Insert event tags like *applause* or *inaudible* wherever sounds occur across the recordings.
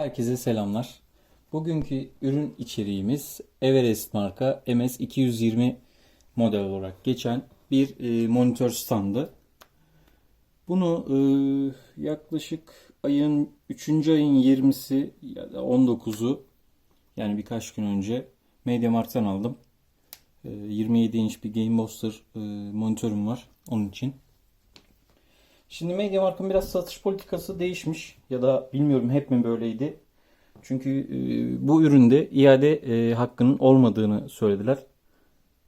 Herkese selamlar. Bugünkü ürün içeriğimiz Everest marka MS220 model olarak geçen bir e, monitör standı. Bunu e, yaklaşık ayın 3. ayın 20'si ya da 19'u yani birkaç gün önce MediaMarkt'tan aldım. E, 27 inç bir Game Buster e, monitörüm var onun için. Şimdi MediaMarkt'ın biraz satış politikası değişmiş ya da bilmiyorum hep mi böyleydi. Çünkü e, bu üründe iade e, hakkının olmadığını söylediler.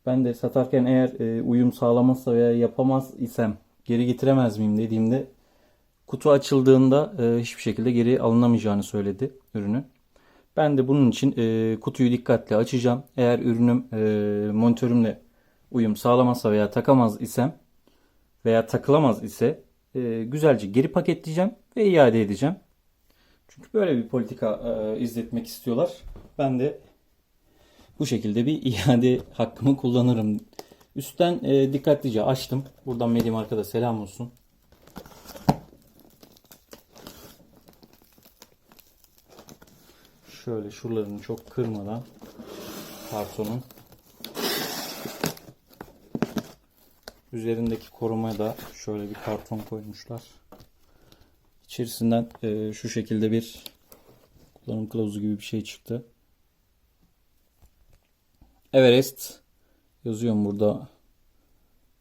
Ben de satarken eğer e, uyum sağlamazsa veya yapamaz isem geri getiremez miyim dediğimde kutu açıldığında e, hiçbir şekilde geri alınamayacağını söyledi ürünü. Ben de bunun için e, kutuyu dikkatle açacağım. Eğer ürünüm e, monitörümle uyum sağlamazsa veya takamaz isem veya takılamaz ise e, güzelce geri paketleyeceğim ve iade edeceğim. Çünkü böyle bir politika e, izletmek istiyorlar. Ben de bu şekilde bir *laughs* iade hakkımı kullanırım. Üstten e, dikkatlice açtım. Buradan Mediamarkt'a selam olsun. Şöyle şuralarını çok kırmadan kartonun üzerindeki korumaya da şöyle bir karton koymuşlar. İçerisinden e, şu şekilde bir kullanım kılavuzu gibi bir şey çıktı. Everest yazıyorum burada.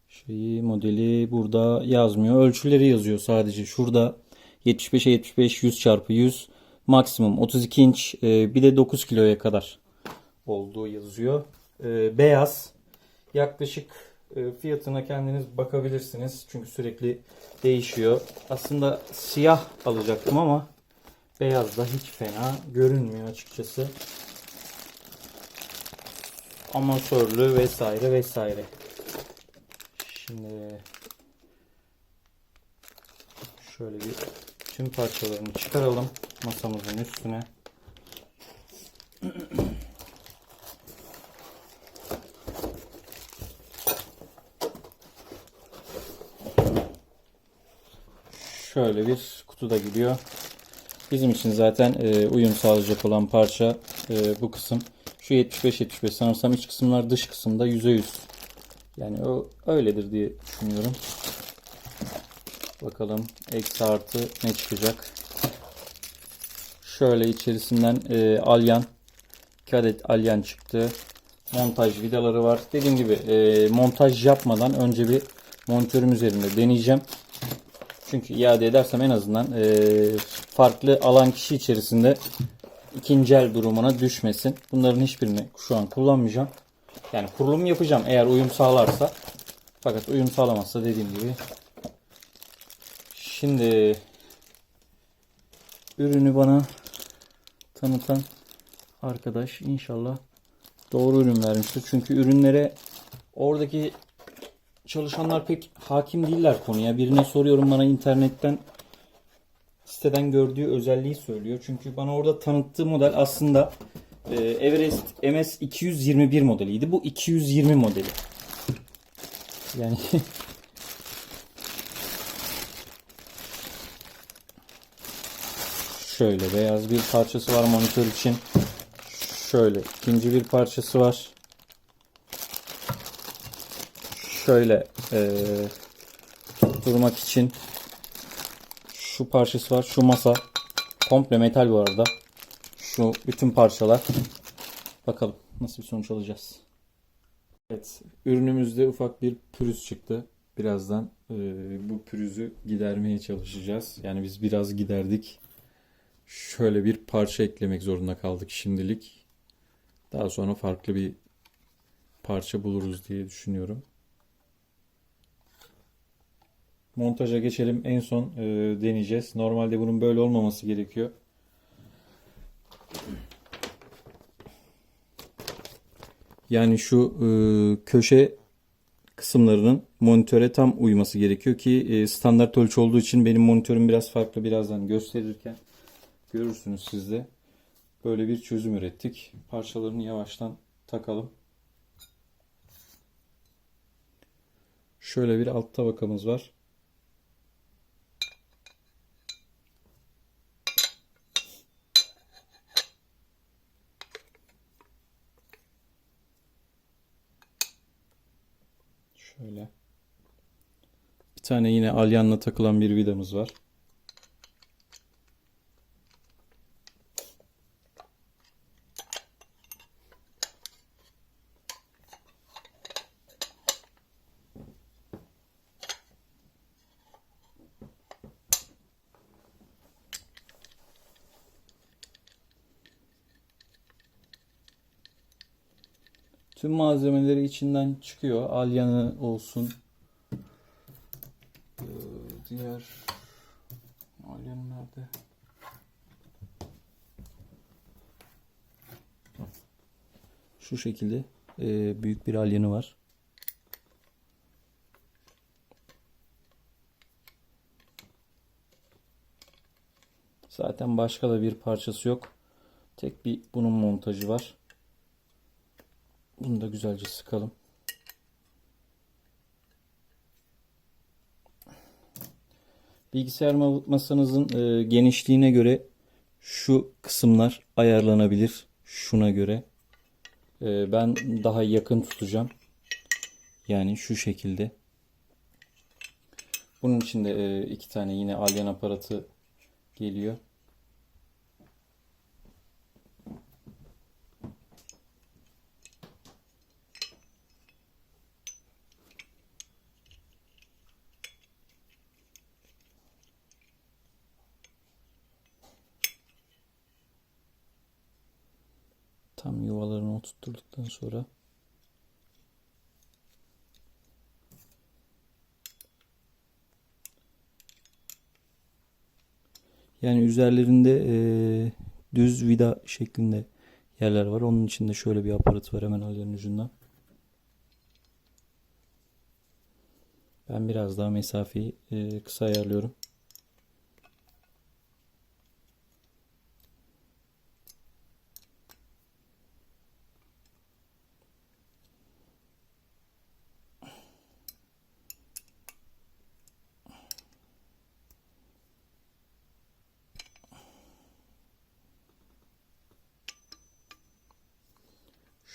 Şeyi modeli burada yazmıyor. Ölçüleri yazıyor sadece. Şurada 75'e 75 100 çarpı 100 maksimum 32 inç e, bir de 9 kiloya kadar olduğu yazıyor. E, beyaz yaklaşık fiyatına kendiniz bakabilirsiniz. Çünkü sürekli değişiyor. Aslında siyah alacaktım ama beyaz da hiç fena görünmüyor açıkçası. Amatörlü vesaire vesaire. Şimdi şöyle bir tüm parçalarını çıkaralım masamızın üstüne. Şöyle bir kutuda gidiyor. Bizim için zaten e, uyum sağlayacak olan parça e, bu kısım. Şu 75-75 sanırsam iç kısımlar dış kısımda %100. Yani o öyledir diye düşünüyorum. Bakalım eksi artı ne çıkacak. Şöyle içerisinden e, alyan 2 adet alyan çıktı. Montaj vidaları var. Dediğim gibi e, montaj yapmadan önce bir monitörüm üzerinde deneyeceğim. Çünkü iade edersem en azından e, farklı alan kişi içerisinde ikinci el durumuna düşmesin. Bunların hiçbirini şu an kullanmayacağım. Yani kurulum yapacağım eğer uyum sağlarsa. Fakat uyum sağlamazsa dediğim gibi. Şimdi ürünü bana tanıtan arkadaş inşallah doğru ürün vermiştir. Çünkü ürünlere oradaki çalışanlar pek hakim değiller konuya. Birine soruyorum bana internetten siteden gördüğü özelliği söylüyor. Çünkü bana orada tanıttığı model aslında e, Everest MS 221 modeliydi. Bu 220 modeli. Yani *laughs* şöyle beyaz bir parçası var monitör için. Şöyle ikinci bir parçası var. Şöyle e, tutturmak için şu parçası var. Şu masa komple metal bu arada. Şu bütün parçalar. Bakalım nasıl bir sonuç alacağız. Evet, ürünümüzde ufak bir pürüz çıktı. Birazdan e, bu pürüzü gidermeye çalışacağız. Yani biz biraz giderdik. Şöyle bir parça eklemek zorunda kaldık şimdilik. Daha sonra farklı bir parça buluruz diye düşünüyorum. Montaja geçelim. En son e, deneyeceğiz. Normalde bunun böyle olmaması gerekiyor. Yani şu e, köşe kısımlarının monitöre tam uyması gerekiyor ki e, standart ölçü olduğu için benim monitörüm biraz farklı. Birazdan gösterirken görürsünüz siz de. Böyle bir çözüm ürettik. Parçalarını yavaştan takalım. Şöyle bir alt tabakamız var. Şöyle. Bir tane yine alyanla takılan bir vidamız var. Tüm malzemeleri içinden çıkıyor. Alyanı olsun. Diğer alyanı nerede? Şu şekilde e, büyük bir alyanı var. Zaten başka da bir parçası yok. Tek bir bunun montajı var. Bunu da güzelce sıkalım. Bilgisayar ma- masanızın e, genişliğine göre şu kısımlar ayarlanabilir. Şuna göre. E, ben daha yakın tutacağım. Yani şu şekilde. Bunun için de e, iki tane yine alyan aparatı geliyor. Tam yuvalarını oturtturduktan sonra yani üzerlerinde eee, düz vida şeklinde yerler var. Onun için de şöyle bir aparat var hemen alyanın ucundan. Ben biraz daha mesafeyi eee, kısa ayarlıyorum.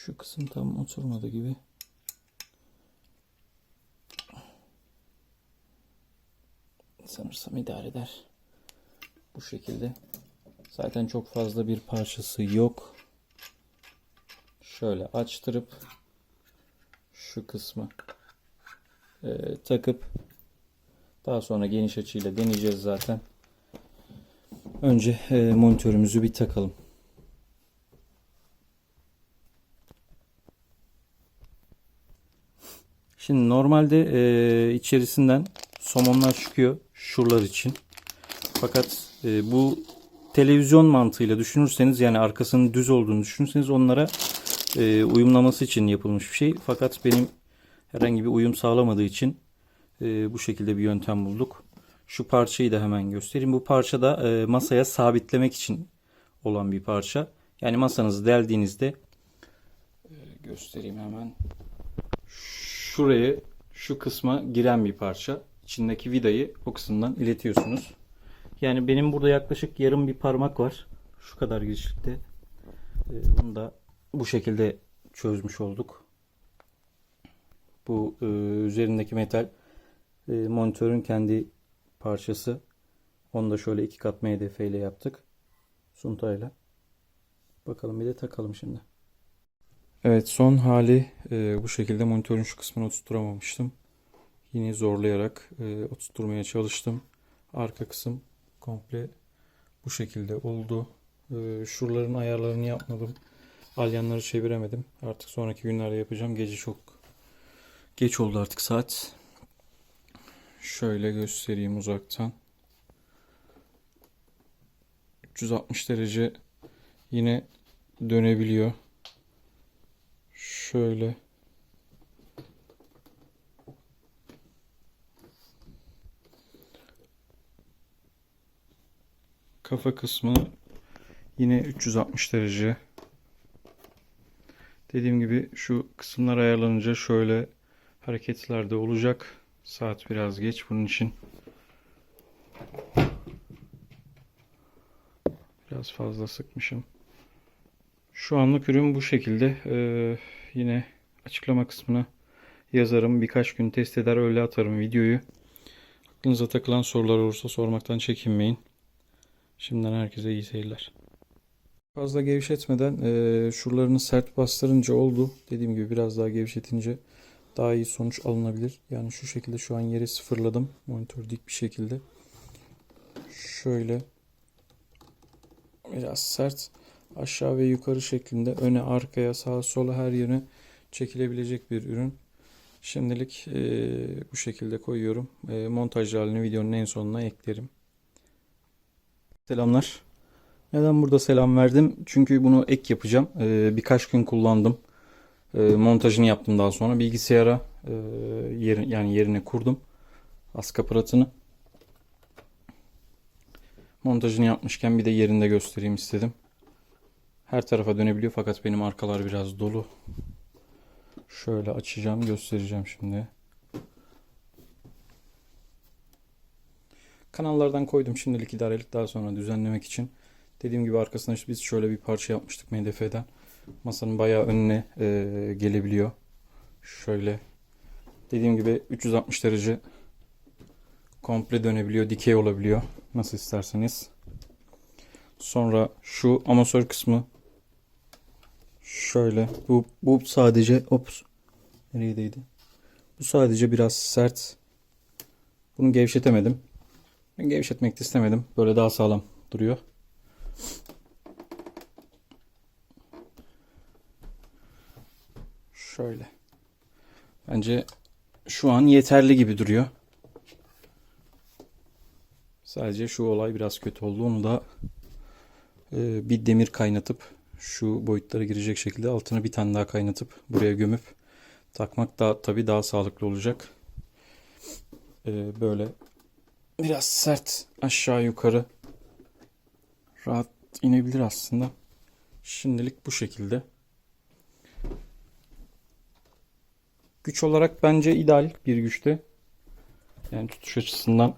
Şu kısım tam oturmadı gibi. Sanırsam idare eder. Bu şekilde. Zaten çok fazla bir parçası yok. Şöyle açtırıp şu kısmı e, takıp daha sonra geniş açıyla deneyeceğiz zaten. Önce e, monitörümüzü bir takalım. Şimdi normalde e, içerisinden somonlar çıkıyor şuralar için. Fakat e, bu televizyon mantığıyla düşünürseniz yani arkasının düz olduğunu düşünürseniz onlara e, uyumlaması için yapılmış bir şey. Fakat benim herhangi bir uyum sağlamadığı için e, bu şekilde bir yöntem bulduk. Şu parçayı da hemen göstereyim. Bu parça da e, masaya sabitlemek için olan bir parça. Yani masanızı deldiğinizde e, göstereyim hemen şuraya şu kısma giren bir parça. İçindeki vidayı o kısımdan iletiyorsunuz. Yani benim burada yaklaşık yarım bir parmak var. Şu kadar genişlikte. Ee, Bunu da bu şekilde çözmüş olduk. Bu e, üzerindeki metal e, monitörün kendi parçası. Onu da şöyle iki kat MDF ile yaptık. Suntayla. Bakalım bir de takalım şimdi. Evet son hali e, bu şekilde monitörün şu kısmını oturtturamamıştım. Yine zorlayarak e, oturtturmaya çalıştım. Arka kısım komple bu şekilde oldu. E, şuraların ayarlarını yapmadım. Alyanları çeviremedim. Artık sonraki günlerde yapacağım. Gece çok geç oldu artık saat. Şöyle göstereyim uzaktan. 360 derece yine dönebiliyor. Şöyle. Kafa kısmı yine 360 derece. Dediğim gibi şu kısımlar ayarlanınca şöyle hareketler de olacak. Saat biraz geç bunun için. Biraz fazla sıkmışım. Şu anlık ürün bu şekilde. Ee, yine açıklama kısmına yazarım. Birkaç gün test eder öyle atarım videoyu. Aklınıza takılan sorular olursa sormaktan çekinmeyin. Şimdiden herkese iyi seyirler. Fazla gevşetmeden eee şuralarını sert bastırınca oldu. Dediğim gibi biraz daha gevşetince daha iyi sonuç alınabilir. Yani şu şekilde şu an yeri sıfırladım. Monitör dik bir şekilde. Şöyle biraz sert aşağı ve yukarı şeklinde öne arkaya sağa sola her yöne çekilebilecek bir ürün. Şimdilik eee, bu şekilde koyuyorum. Eee montaj halini videonun en sonuna eklerim. Selamlar. Neden burada selam verdim? Çünkü bunu ek yapacağım. Eee, birkaç gün kullandım. Eee, montajını yaptım daha sonra. Bilgisayara eee, yeri, yani yerine kurdum. Ask aparatını. Montajını yapmışken bir de yerinde göstereyim istedim. Her tarafa dönebiliyor fakat benim arkalar biraz dolu. Şöyle açacağım, göstereceğim şimdi. Kanallardan koydum şimdilik idarelik daha sonra düzenlemek için. Dediğim gibi arkasına işte biz şöyle bir parça yapmıştık MDF'den. Masanın bayağı önüne e, gelebiliyor. Şöyle. Dediğim gibi 360 derece komple dönebiliyor, dikey olabiliyor. Nasıl isterseniz. Sonra şu amasör kısmı şöyle. Bu, bu sadece ops. Nereye? Bu sadece biraz sert. Bunu gevşetemedim. Ben gevşetmek de istemedim. Böyle daha sağlam duruyor. Şöyle. Bence şu an yeterli gibi duruyor. Sadece şu olay biraz kötü oldu. Onu da e, bir demir kaynatıp şu boyutlara girecek şekilde altına bir tane daha kaynatıp buraya gömüp takmak daha tabii daha sağlıklı olacak. E, böyle biraz sert aşağı yukarı rahat inebilir aslında. Şimdilik bu şekilde. Güç olarak bence ideal bir güçte. Yani tutuş açısından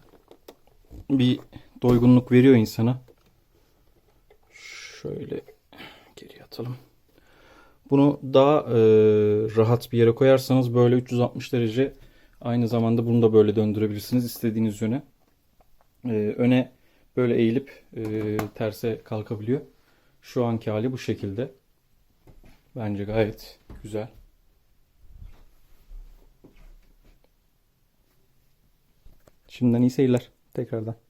bir doygunluk veriyor insana. Şöyle geri atalım. Bunu daha e, rahat bir yere koyarsanız böyle 360 derece aynı zamanda bunu da böyle döndürebilirsiniz istediğiniz yöne. E, öne böyle eğilip e, terse kalkabiliyor. Şu anki hali bu şekilde. Bence gayet güzel. Şimdiden iyi seyirler tekrardan.